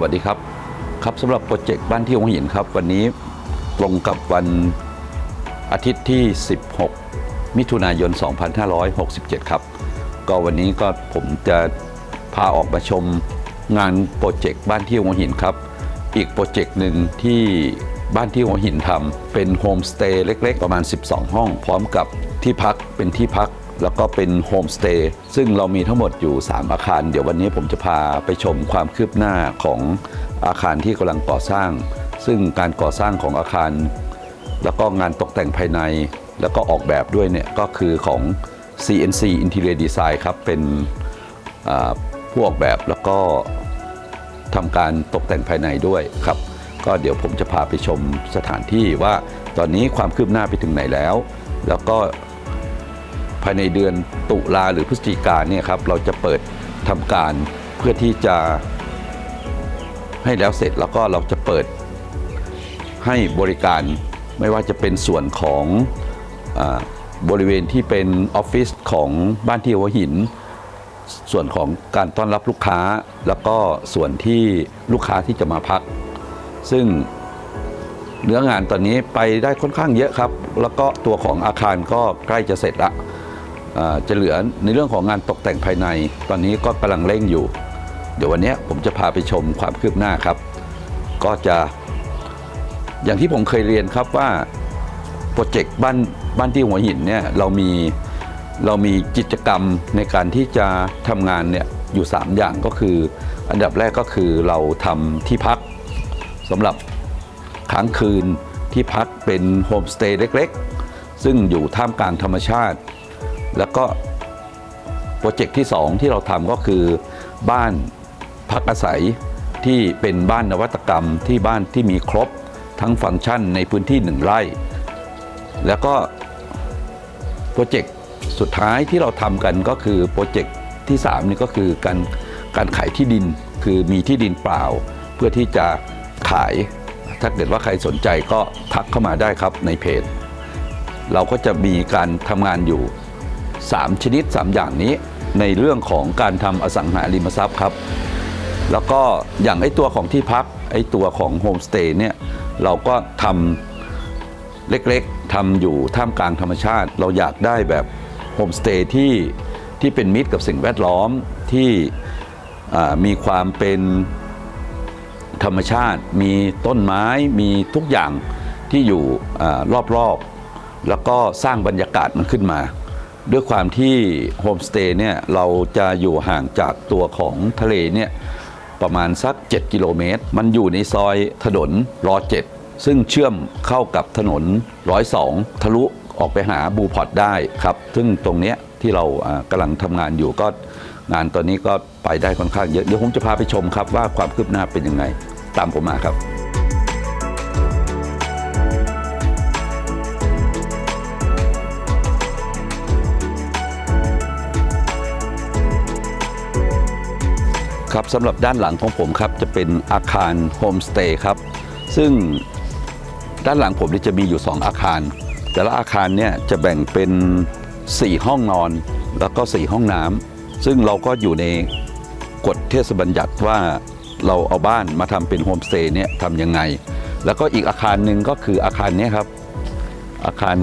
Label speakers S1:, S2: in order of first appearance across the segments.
S1: สวัสดีครับ ครับสำหรับโปรเจกต์บ้านที่หัวหินครับ วันนี้ตรงกับวันอาทิตย์ที่ 16 มิถุนายน 2567 ครับ ก็วันนี้ก็ผมจะพาออกมาชมงานโปรเจกต์บ้านที่หัวหินครับ อีกโปรเจกต์หนึ่งที่บ้านที่หัวหินทำเป็นโฮมสเตย์เล็ก ๆ ประมาณ 12 ห้อง พร้อมกับที่พักเป็นที่พัก แล้วก็เป็นโฮมสเตย์ซึ่งเรามีทั้งหมดอยู่ 3 อาคาร เดี๋ยววันนี้ผมจะพาไปชมความคืบหน้าของอาคารที่กำลังก่อสร้าง ซึ่งการก่อสร้างของอาคาร แล้วก็งานตกแต่งภายใน แล้วก็ออกแบบด้วยเนี่ยก็คือของ CNC Interior Design ครับ เป็นผู้ออกแบบแล้วก็ทำการตกแต่งภายในด้วยครับ ก็เดี๋ยวผมจะพาไปชมสถานที่ว่าตอนนี้ความคืบหน้าไปถึงไหนแล้ว แล้วก็ ภายในเดือนตุลาหรือพฤศจิกาเนี่ยครับเราจะเปิดทำการเพื่อที่จะให้แล้วเสร็จแล้วก็เราจะเปิดให้บริการไม่ว่าจะเป็นส่วนของอบริเวณที่เป็นออฟฟิศของบ้านที่หัวหิน ส่วนของการต้อนรับลูกค้า แล้วก็ส่วนที่ลูกค้าที่จะมาพัก ซึ่งเนื้องานตอนนี้ไปได้ค่อนข้างเยอะครับ แล้วก็ตัวของอาคารก็ใกล้จะเสร็จละ จะเหลือในเรื่องของงานตกแต่งภายใน ตอนนี้ก็กำลังเร่งอยู่ เดี๋ยววันนี้ผมจะพาไปชมความคืบหน้าครับ ก็จะ อย่างที่ผมเคยเรียนครับว่าโปรเจกต์บ้านบ้านที่หัวหินเนี่ยเรามีเรามีกิจกรรมในการที่จะทำงานเนี่ยอยู่ 3 อย่างก็คือ อันดับแรกก็คือเราทำที่พักสำหรับค้างคืนที่พักเป็นโฮมสเตย์เล็ก ๆ ซึ่งอยู่ท่ามกลางธรรมชาติ แล้วก็โปรเจกต์ที่ 2 ที่เราทำก็คือบ้านพักอาศัยที่เป็นบ้านนวัตกรรมที่บ้านที่มีครบทั้งฟังก์ชันในพื้นที่หนึ่งไร่ แล้วก็โปรเจกต์สุดท้ายที่เราทำกันก็คือโปรเจกต์ที่3นี่ก็คือการการขายที่ดินคือมีที่ดินเปล่า เพื่อที่จะขาย ถ้าเกิดว่าใครสนใจก็ทักเข้ามาได้ครับในเพจ เราก็จะมีการทำงานอยู่ 3 ชนิด 3 อย่างนี้ในเรื่องของการทำอสังหาริมทรัพย์ครับ แล้วก็อย่างไอตัวของที่พักไอตัวของโฮมสเตย์เนี่ยเราก็ทำเล็กๆทำอยู่ท่ามกลางธรรมชาติ เราอยากได้แบบโฮมสเตย์ที่ที่เป็นมิตรกับสิ่งแวดล้อมที่มีความเป็นธรรมชาติ มีต้นไม้มีทุกอย่างที่อยู่อรอบๆ แล้วก็สร้างบรรยากาศมันขึ้นมา ด้วยความที่โฮมสเตย์เนี่ยเราจะอยู่ห่างจากตัวของทะเลเนี่ยประมาณสัก 7 กิโลเมตร มันอยู่ในซอยถนนรอเจ็ดซึ่งเชื่อมเข้ากับถนนร้อยสองทะลุออกไปหาบูพอตได้ครับ ซึ่งตรงเนี้ยที่เรากำลังทำงานอยู่ก็งานตอนนี้ก็ไปได้ค่อนข้างเยอะ เดี๋ยวผมจะพาไปชมครับว่าความคืบหน้าเป็นยังไง ตามผมมาครับ ครับสำหรับด้านหลังของผมครับจะเป็นอาคารโฮมสเตย์ครับซึ่งด้านหลังผมนี่จะมีอยู่ 2 อาคาร แต่ละอาคารเนี่ยจะแบ่งเป็น 4 ห้องนอนแล้วก็ 4 ห้องน้ำซึ่งเราก็อยู่ในกฎเทศบัญญัติว่าเราเอาบ้านมาทำเป็นโฮมสเตย์เนี่ยทำยังไง แล้วก็อีกอาคารหนึ่งก็คืออาคารนี้ครับอาคาร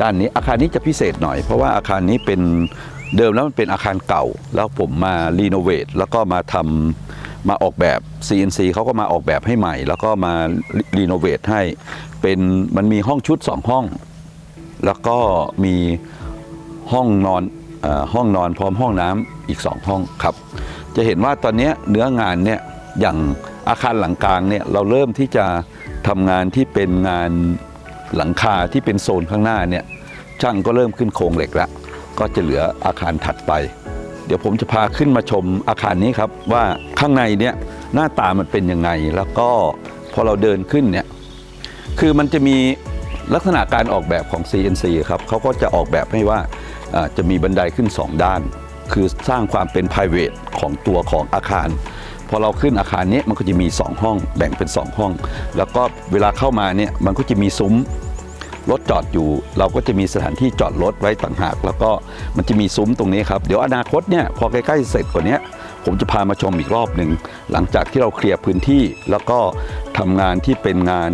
S1: ด้านนี้อาคารนี้จะพิเศษหน่อย เพราะว่าอาคารนี้เป็น เดิมแล้วมันเป็นอาคารเก่า แล้วผมมารีโนเวทแล้วก็มาทำมาออกแบบ CNC เขาก็มาออกแบบให้ใหม่ แล้วก็มารีโนเวทให้เป็นมันมีห้องชุด 2 ห้อง แล้วก็มีห้องนอนอห้องนอนพร้อมห้องน้ำอีก 2 ห้องครับ จะเห็นว่าตอนนี้เนื้องานเนี่ยอย่างอาคารหลังกลางเนี่ยเราเริ่มที่จะทำงานที่เป็นงานหลังคาที่เป็นโซนข้างหน้าเนี่ยช่างก็เริ่มขึ้นโครงเหล็กแล้ว ก็จะเหลืออาคารถัดไป เดี๋ยวผมจะพาขึ้นมาชมอาคารนี้ครับว่าข้างในเนี่ยหน้าตามันเป็นยังไง แล้วก็พอเราเดินขึ้นเนี่ยคือมันจะมีลักษณะการออกแบบของ CNC ครับเขาก็จะออกแบบให้ว่าจะมีบันไดขึ้น 2 ด้าน คือสร้างความเป็น p r i v a t ของตัวของอาคาร พอเราขึ้นอาคารนี้มันก็จะมี 2 ห้องแบ่งเป็น 2 ห้อง แล้วก็เวลาเข้ามาเนี่ยมันก็จะมีซุ้ม รถจอดอยู่ เราก็จะมีสถานที่จอดรถไว้ต่างหาก แล้วก็มันจะมีซุ้มตรงนี้ครับ เดี๋ยวอนาคตเนี่ยพอใกล้ๆเสร็จกว่านี้ผมจะพามาชมอีกรอบหนึ่ง หลังจากที่เราเคลียร์พื้นที่แล้วก็ทำงานที่เป็นงาน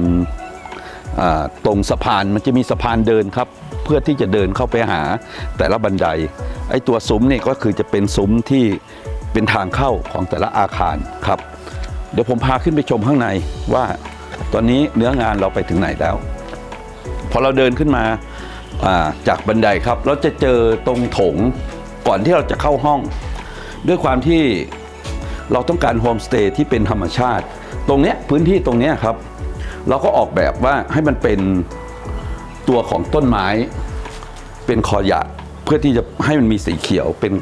S1: ตรงสะพานมันจะมีสะพานเดินครับ เพื่อที่จะเดินเข้าไปหาแต่ละบันไดไอ้ตัวซุ้มนี่ก็คือจะเป็นซุ้มที่เป็นทางเข้าของแต่ละอาคารครับ เดี๋ยวผมพาขึ้นไปชมข้างในว่าตอนนี้เนื้องานเราไปถึงไหนแล้ว พอเราเดินขึ้นมาจากบันไดครับ เราจะเจอตรงโถงก่อนที่เราจะเข้าห้อง ด้วยความที่เราต้องการโฮมสเตย์ที่เป็นธรรมชาติ ตรงเนี้ยพื้นที่ตรงเนี้ยครับ เราก็ออกแบบว่าให้มันเป็นตัวของต้นไม้ เป็นคอหยาดเพื่อที่จะให้มันมีสีเขียวเป็น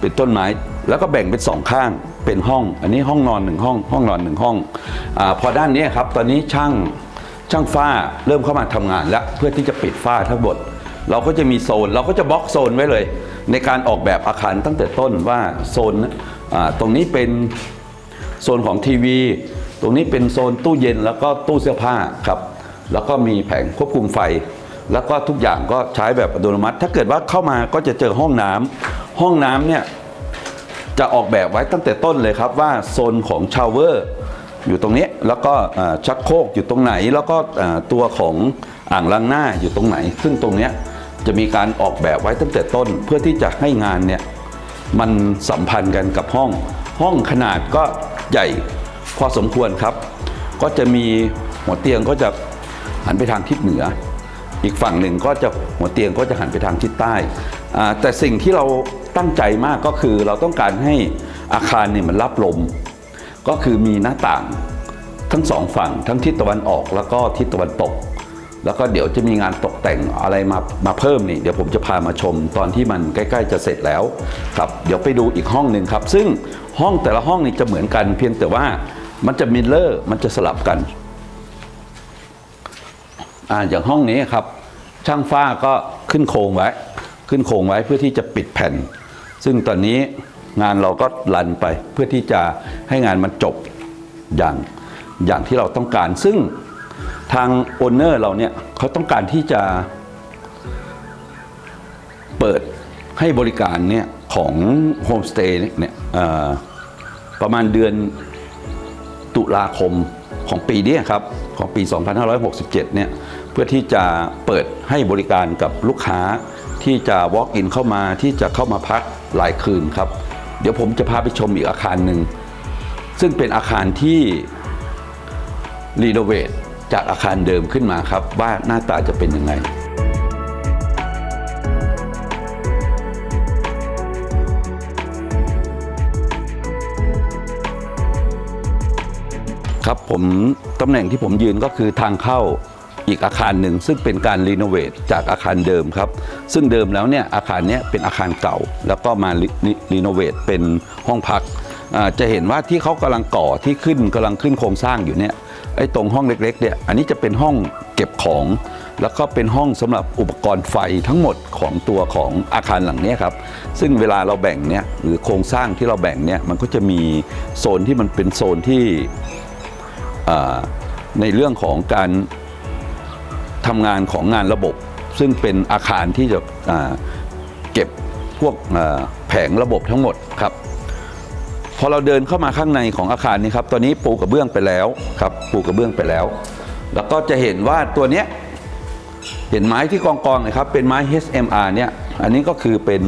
S1: เป็นต้นไม้ แล้วก็แบ่งเป็นสองข้างเป็นห้อง อันนี้ห้องนอนหนึ่งห้อง ห้องนอนหนึ่งห้องอพอด้านนี้ครับ ตอนนี้ช่าง ช่างฝ้าเริ่มเข้ามาทำงานแล้วเพื่อที่จะปิดฝ้าทั้งหมดเราก็จะมีโซน เราก็จะบล็อกโซนไว้เลย ในการออกแบบอาคารตั้งแต่ต้นว่าโซนตรงนี้เป็นโซนของทีวี ตรงนี้เป็นโซนตู้เย็นแล้วก็ตู้เสื้อผ้าครับแล้วก็มีแผงควบคุมไฟ แล้วก็ทุกอย่างก็ใช้แบบอัตโนมัติ ถ้าเกิดว่าเข้ามาก็จะเจอห้องน้ำห้องน้ำเนี่ยจะออกแบบไว้ตั้งแต่ต้นเลยครับว่าโซนของชาวเวอร์ อยู่ตรงนี้แล้วก็ชักโครกอยู่ตรงไหน แล้วก็ตัวของอ่างล้างหน้าอยู่ตรงไหน ซึ่งตรงนี้จะมีการออกแบบไว้ตั้งแต่ต้นเพื่อที่จะให้งานเนี่ยมันสัมพันธ์กันกับห้อง ห้องขนาดก็ใหญ่พอสมควรครับ ก็จะมีหัวเตียงก็จะหันไปทางทิศเหนือ อีกฝั่งหนึ่งก็จะหัวเตียงก็จะหันไปทางทิศใต้ แต่สิ่งที่เราตั้งใจมากก็คือเราต้องการให้อาคารเนี่ยมันรับลม ก็คือมีหน้าต่างทั้งสองฝั่งทั้งทิศตะวันออกแล้วก็ทิศตะวันตก แล้วก็เดี๋ยวจะมีงานตกแต่งอะไรมามาเพิ่มนี่เดี๋ยวผมจะพามาชมตอนที่มันใกล้ ๆ จะเสร็จแล้วครับ เดี๋ยวไปดูอีกห้องหนึ่งครับ ซึ่งห้องแต่ละห้องนี่จะเหมือนกัน เพียงแต่ว่ามันจะมิลเลอร์มันจะสลับกันอ่าอย่างห้องนี้ครับ ช่างฝ้าก็ขึ้นโครงไว้ ขึ้นโครงไว้เพื่อที่จะปิดแผ่น ซึ่งตอนนี้ งานเราก็รันไปเพื่อที่จะให้งานมันจบอย่างอย่างที่เราต้องการ ซึ่งทางโอนเนอร์เราเนี่ยเขาต้องการที่จะเปิดให้บริการเนี่ยของโฮมสเตย์เนี่ยประมาณเดือนตุลาคมของปีนี้ครับของปี 2567 เนี่ยเพื่อที่จะเปิดให้บริการกับลูกค้าที่จะ walk in เข้ามาที่จะเข้ามาพักหลายคืนครับ เดี๋ยวผมจะพาไปชมอีกอาคารหนึ่ง ซึ่งเป็นอาคารที่รีโนเวทจากอาคารเดิมขึ้นมาครับ ว่าหน้าตาจะเป็นยังไง ครับผมตำแหน่งที่ผมยืนก็คือทางเข้า อีกอาคารหนึ่งซึ่งเป็นการรีโนเวทจากอาคารเดิมครับ ซึ่งเดิมแล้วเนี่ยอาคารเนี้ยเป็นอาคารเก่า แล้วก็มารีโนเวทเป็นห้องพักจะเห็นว่าที่เขากำลังก่อที่ขึ้นกำลังขึ้นโครงสร้างอยู่เนี่ยไอ้ตรงห้องเล็กๆเนี่ยอันนี้จะเป็นห้องเก็บของ แล้วก็เป็นห้องสำหรับอุปกรณ์ไฟทั้งหมดของตัวของอาคารหลังเนี้ยครับ ซึ่งเวลาเราแบ่งเนี่ยหรือโครงสร้างที่เราแบ่งเนี่ยมันก็จะมีโซนที่มันเป็นโซนที่ในเรื่องของการ ทำงานของงานระบบ ซึ่งเป็นอาคารที่จะเก็บพวกแผงระบบทั้งหมดครับพอเราเดินเข้ามาข้างในของอาคารนี้ครับตอนนี้ปูกระเบื้องไปแล้วครับปูกระเบื้องไปแล้ว แล้วก็จะเห็นว่าตัวเนี้ยเห็นไม้ที่กองกองๆนะครับเป็นไม้ HMR เนี่ยอันนี้ก็คือเป็น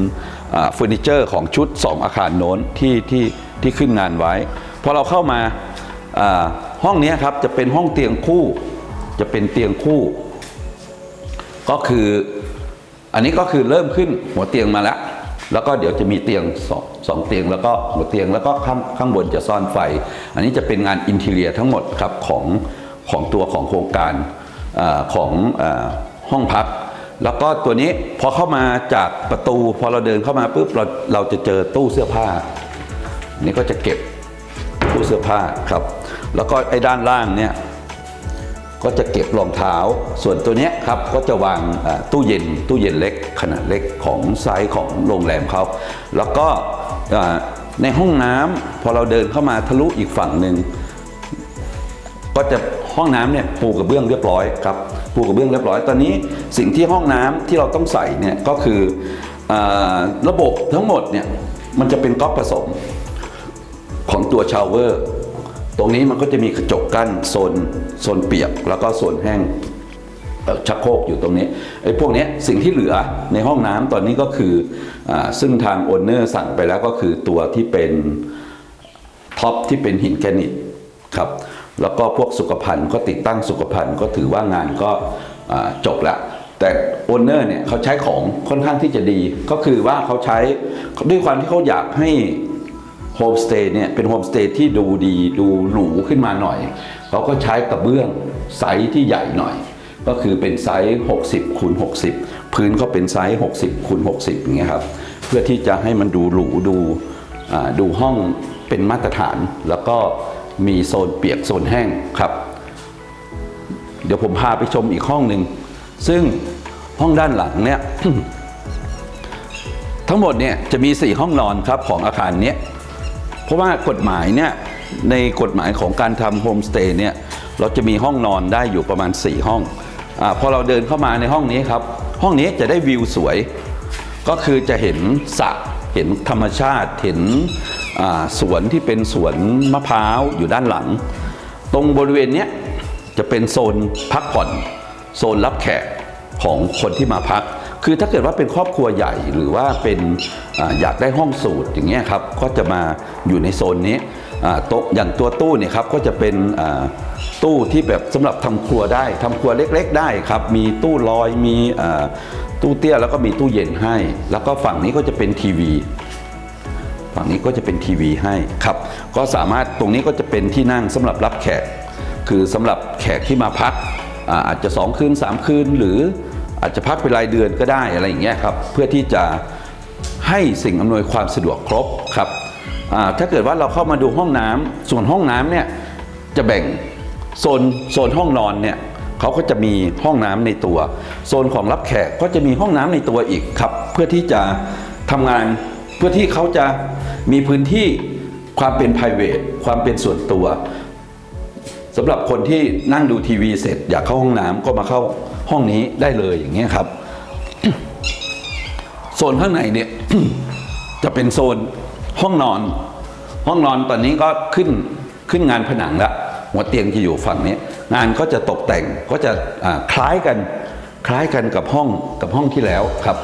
S1: เฟอร์นิเจอร์ของชุด 2 อาคารโน้นที่ที่ที่ขึ้นงานไว้พอเราเข้ามาห้องนี้ครับจะเป็นห้องเตียงคู่ จะเป็นเตียงคู่ ก็คืออันนี้ก็คือเริ่มขึ้นหัวเตียงมาแล้ว แล้วก็เดี๋ยวจะมีเตียงสองสองเตียงแล้วก็หัวเตียงแล้วก็ข้างข้างบนจะซ่อนไฟ อันนี้จะเป็นงานอินทีเรียทั้งหมดครับของของตัวของโครงการอของอห้องพัก แล้วก็ตัวนี้พอเข้ามาจากประตูพอเราเดินเข้ามาปุ๊บเราเราจะเจอตู้เสื้อผ้านี่ก็จะเก็บตู้เสื้อผ้าครับ แล้วก็ไอ้ด้านล่างเนี่ย ก็จะเก็บรองเท้า ส่วนตัวเนี้ยครับก็จะวางตู้เย็นตู้เย็นเล็กขนาดเล็กของไซส์ของโรงแรมเขาแล้วก็ในห้องน้ำพอเราเดินเข้ามาทะลุอีกฝั่งหนึ่งก็จะห้องน้ำเนี่ยปูกระเบื้องเรียบร้อยครับปูกระเบื้องเรียบร้อย ตอนนี้สิ่งที่ห้องน้ำที่เราต้องใส่เนี่ยก็คืออระบบทั้งหมดเนี่ยมันจะเป็นก๊อกผสมของตัวชาวเวอร์ ตรงนี้มันก็จะมีกระจกกั้นโซนโซนเปียกแล้วก็โซนแห้งชักโครกอยู่ตรงนี้ไอ้พวกนี้สิ่งที่เหลือในห้องน้ำตอนนี้ก็คืออซึ่งทางโอนเนอร์สั่งไปแล้วก็คือตัวที่เป็นท็อปที่เป็นหินแกรนิตครับแล้วก็พวกสุขภัณฑ์ก็ติดตั้งสุขภัณฑ์ก็ถือว่างานก็จบแล้วแต่โอนเนอร์เนี่ยเขาใช้ของค่อนข้างที่จะดี ก็คือว่าเขาใช้ด้วยความที่เขาอยากให้ โฮมสเตย์เนี่ยเป็นโฮมสเตย์ที่ดูดีดูหรูขึ้นมาหน่อย เขาก็ใช้กระเบื้องไซส์ที่ใหญ่หน่อย ก็คือเป็นไซส์ 60คูณ60 พื้นก็เป็นไซส์ 60คูณ60อย่างเงี้ยครับเพื่อที่จะให้มันดูหรูดูอ่าดูห้องเป็นมาตรฐาน แล้วก็มีโซนเปียกโซนแห้งครับ เดี๋ยวผมพาไปชมอีกห้องหนึ่งซึ่งห้องด้านหลังเนี่ยทั้งหมดเนี่ยจะมี 4 ห้องนอนครับของอาคารเนี้ย เพราะว่ากฎหมายเนี่ยในกฎหมายของการทำโฮมสเตย์เนี่ยเราจะมีห้องนอนได้อยู่ประมาณ 4 ห้องอพอเราเดินเข้ามาในห้องนี้ครับ ห้องนี้จะได้วิวสวย ก็คือจะเห็นสระเห็นธรรมชาติเห็นสวนที่เป็นสวนมะพร้าวอยู่ด้านหลัง ตรงบริเวณนี้จะเป็นโซนพักผ่อน โซนรับแขกของคนที่มาพัก คือถ้าเกิดว่าเป็นครอบครัวใหญ่หรือว่าเป็นออยากได้ห้องสูตรอย่างเงี้ยครับก็จะมาอยู่ในโซนนี้โต๊ะอย่างตัวตู้เนี่ยครับก็จะเป็นตู้ที่แบบสำหรับทำครัวได้ทำครัวเล็กๆ ได้ครับมีตู้ลอยมีตู้เตี้ยแล้วก็มีตู้เย็นให้ แล้วก็ฝั่งนี้ก็จะเป็นทีวีฝั่งนี้ก็จะเป็นทีวีให้ครับก็สามารถตรงนี้ก็จะเป็นที่นั่งสำหรับรับแขก คือสำหรับแขกที่มาพักอาอาจจะ 2 คืน 3 คืนหรือ อาจจะพักเป็นรายเดือนก็ได้อะไรอย่างเงี้ยครับเพื่อที่จะให้สิ่งอำนวยความสะดวกครบครับถ้าเกิดว่าเราเข้ามาดูห้องน้ำส่วนห้องน้ำเนี่ยจะแบ่งโซนโซนห้องนอนเนี่ยเขาก็จะมีห้องน้ำในตัว โซนของรับแขกก็จะมีห้องน้ำในตัวอีกครับ เพื่อที่จะทำงานเพื่อที่เขาจะมีพื้นที่ความเป็น p r i v a t ความเป็นส่วนตัวสำหรับคนที่นั่งดูทีวีเสร็จอยากเข้าห้องน้ำก็มาเข้า ห้องนี้ได้เลยอย่างเงี้ยครับ โซนข้างในเนี่ยจะเป็นโซนห้องนอน ห้องนอนตอนนี้ก็ขึ้นขึ้นงานผนังละหัวเตียงจะอยู่ฝั่งนี้ งานก็จะตกแต่งก็จะคล้ายกันคล้ายกันกับห้องกับห้องที่แล้วครับ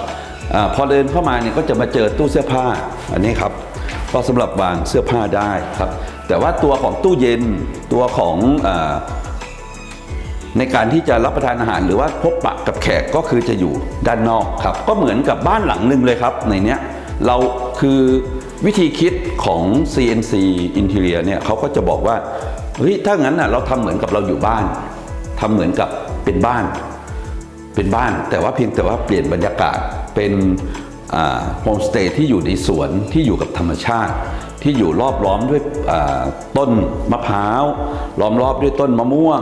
S1: อพอเดินเข้ามาเนี่ยก็จะมาเจอตู้เสื้อผ้าอันนี้ครับ ก็สำหรับวางเสื้อผ้าได้ครับ แต่ว่าตัวของตู้เย็นตัวของอ ในการที่จะรับประทานอาหารหรือว่าพบปะกับแขกก็คือจะอยู่ด้านนอกครับ ก็เหมือนกับบ้านหลังหนึ่งเลยครับ ในเนี้ยเราคือวิธีคิดของ CNC Interior เนี่ยเขาก็จะบอกว่าเฮ้ยถ้างั้นน่ะเราทำเหมือนกับเราอยู่บ้าน ทำเหมือนกับเป็นบ้าน เป็นบ้าน แต่ว่าเพียงแต่ว่าเปลี่ยนบรรยากาศเป็นโฮมสเตย์ที่อยู่ในสวนที่อยู่กับธรรมชาติ ที่อยู่รอบล้อมด้วยต้นมะพร้าวล้อมรอบด้วยต้นมะม่วง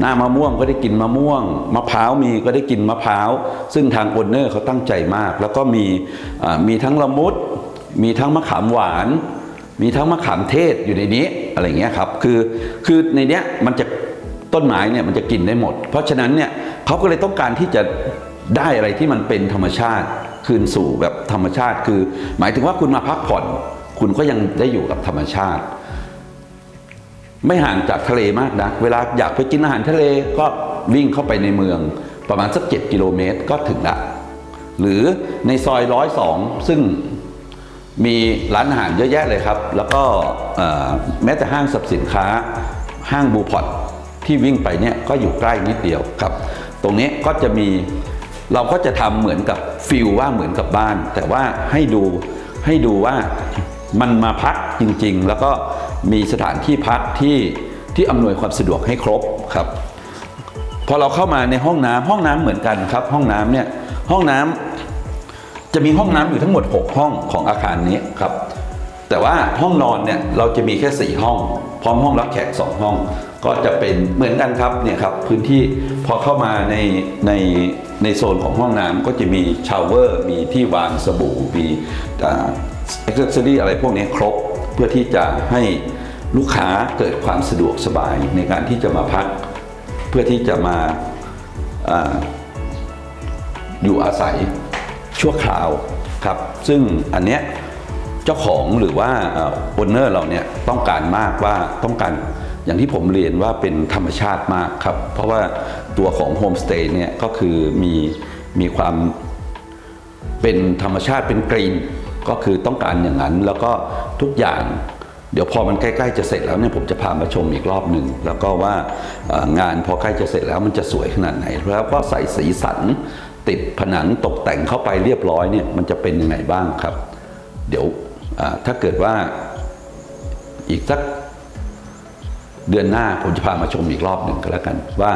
S1: หน้ามะม่วงก็ได้กินมะม่วง มะพร้าวมีก็ได้กินมะพร้าว ซึ่งทางโอนเนอร์เขาตั้งใจมาก แล้วก็มีมีทั้งละมุด มีทั้งมะขามหวาน มีทั้งมะขามเทศอยู่ในนี้อะไรเงี้ยครับคือคือในเนี้ยมันจะต้นไม้เนี่ยมันจะกินได้หมด เพราะฉะนั้นเนี่ยเขาก็เลยต้องการที่จะได้อะไรที่มันเป็นธรรมชาติคืนสู่แบบธรรมชาติคือ หมายถึงว่าคุณมาพักผ่อน คุณก็ยังได้อยู่กับธรรมชาติ ไม่ห่างจากทะเลมากนะเวลาอยากไปกินอาหารทะเลก็วิ่งเข้าไปในเมือง ประมาณสัก 7 กิโลเมตรก็ถึงละหรือในซอยร้อยสองซึ่งมีร้านอาหารเยอะแยะเลยครับ แล้วก็แม้แต่ห้างสรรพสินค้าห้างบูพอตที่วิ่งไปเนี่ยก็อยู่ใกล้นิดเดียวครับ ตรงนี้ก็จะมีเราก็จะทำเหมือนกับฟิลว่าเหมือนกับบ้าน แต่ว่าให้ดูให้ดูว่า มันมาพักจริงๆ แล้วก็มีสถานที่พักที่ที่อำนวยความสะดวกให้ครบครับ พอเราเข้ามาในห้องน้ำห้องน้ำเหมือนกันครับ ห้องน้ำเนี่ยห้องน้ำจะมีห้องน้ำอยู่ทั้งหมด 6 ห้องของอาคารนี้ครับ แต่ว่าห้องนอนเนี่ยเราจะมีแค่ 4 ห้อง พร้อมห้องรับแขก 2 ห้อง ก็จะเป็นเหมือนกันครับเนี่ยครับพื้นที่พอเข้ามาในในในโซนของห้องน้ำก็จะมีชาวเวอร์มีที่วางสบู่มี เอ็กซ์ซอรี่อะไรพวกนี้ครบเพื่อที่จะให้ลูกค้าเกิดความสะดวกสบายในการที่จะมาพัก เพื่อที่จะมาออยู่อาศัยชั่วคราวครับ ซึ่งอันเนี้ยเจ้าของหรือว่าโอนเนอร์เราเนี่ยต้องการมากว่าต้องการอย่างที่ผมเรียนว่าเป็นธรรมชาติมากครับ เพราะว่าตัวของโฮมสเตย์เนี่ยก็คือมีมีความเป็นธรรมชาติเป็นกรีน ก็คือต้องการอย่างนั้นแล้วก็ทุกอย่าง เดี๋ยวพอมันใกล้ๆจะเสร็จแล้วเนี่ยผมจะพามาชมอีกรอบหนึ่งแล้วก็ว่างานพอใกล้จะเสร็จแล้วมันจะสวยขนาดไหนแล้วก็ใส่สีสันติดผนังตกแต่งเข้าไปเรียบร้อยเนี่ยมันจะเป็นยังไงบ้างครับ เดี๋ยวถ้าเกิดว่าอีกสักเดือนหน้าผมจะพามาชมอีกรอบหนึ่งก็แล้วกัน ว่า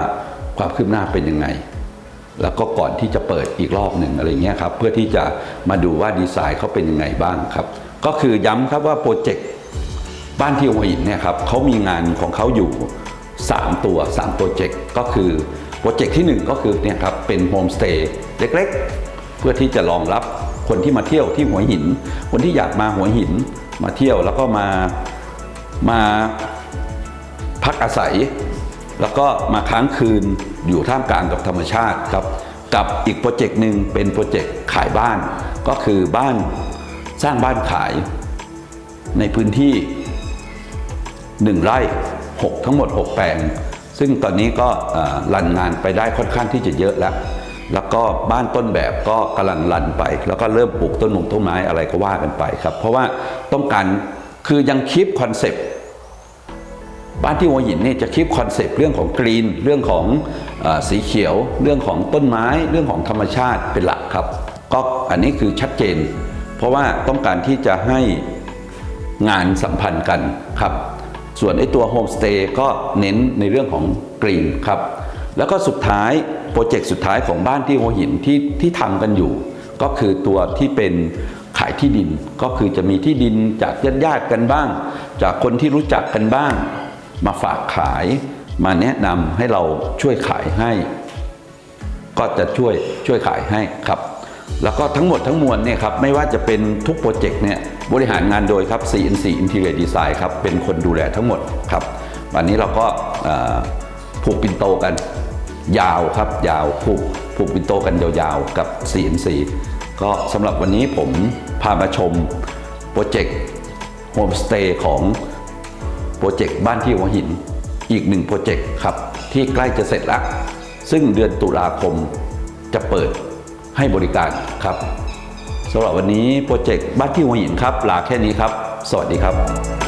S1: ความคืบหน้าเป็นยังไง แล้วก็ก่อนที่จะเปิดอีกรอบหนึ่งอะไรเงี้ยครับเพื่อที่จะมาดูว่าดีไซน์เขาเป็นยังไงบ้างครับ ก็คือย้ำครับว่าโปรเจกต์บ้านที่หัวหินเนี่ยครับเขามีงานของเขาอยู่ 3 ตัว3โปรเจกต์ก็คือโปรเจกต์ที่ 1 ก็คือเนี่ยครับเป็นโฮมสเตย์เล็กๆ เพื่อที่จะรองรับคนที่มาเที่ยวที่หัวหิน คนที่อยากมาหัวหินมาเที่ยวแล้วก็มามาพักอาศัย แล้วก็มาค้างคืน อยู่ท่ามกลางกับธรรมชาติครับ กับอีกโปรเจกต์หนึ่งเป็นโปรเจกต์ขายบ้าน ก็คือบ้านสร้างบ้านขายในพื้นที่ 1 ไร่ 6 ทั้งหมด 6 แปลง ซึ่งตอนนี้ก็รันงานไปได้ค่อนข้างที่จะเยอะแล้ว แล้วก็บ้านต้นแบบก็กำลังรันไป แล้วก็เริ่มปลูกต้นมงต้นไม้อะไรก็ว่ากันไปครับ เพราะว่าต้องการคือยังคิดคอนเซปต์ บ้านที่หัวหินเนี่ยจะคิดคอนเซปต์เรื่องของกรีน เรื่องของอสีเขียว เรื่องของต้นไม้ เรื่องของธรรมชาติเป็นหลักครับ ก็อันนี้คือชัดเจน เพราะว่าต้องการที่จะให้งานสัมพันธ์กันครับ ส่วนไอ้ตัวโฮมสเตย์ก็เน้นในเรื่องของกรีนครับ แล้วก็สุดท้ายโปรเจกต์สุดท้ายของบ้านที่หัวหินที่ที่ทำกันอยู่ ก็คือตัวที่เป็นขายที่ดิน ก็คือจะมีที่ดินจากญาติญาติๆกันบ้าง จากคนที่รู้จักกันบ้าง มาฝากขายมาแนะนำให้เราช่วยขายให้ ก็จะช่วยช่วยขายให้ครับ แล้วก็ทั้งหมดทั้งมวลเนี่ยครับไม่ว่าจะเป็นทุกโปรเจกต์เนี่ยบริหารงานโดยครับ CNC Interior Design ครับเป็นคนดูแลทั้งหมดครับ วันนี้เราก็ผูกปินโตกันยาวครับยาวผูกผูกปินโตกันยาวๆกับ CNC ก็สำหรับวันนี้ผมพามาชมโปรเจกต์โฮมสเตย์ของ โปรเจกต์บ้านที่หัวหิน อีกหนึ่งโปรเจกต์ครับ ที่ใกล้จะเสร็จแล้ว ซึ่งเดือนตุลาคมจะเปิดให้บริการครับสำหรับวันนี้โปรเจกต์บ้านที่หัวหินครับลาแค่นี้ครับ สวัสดีครับ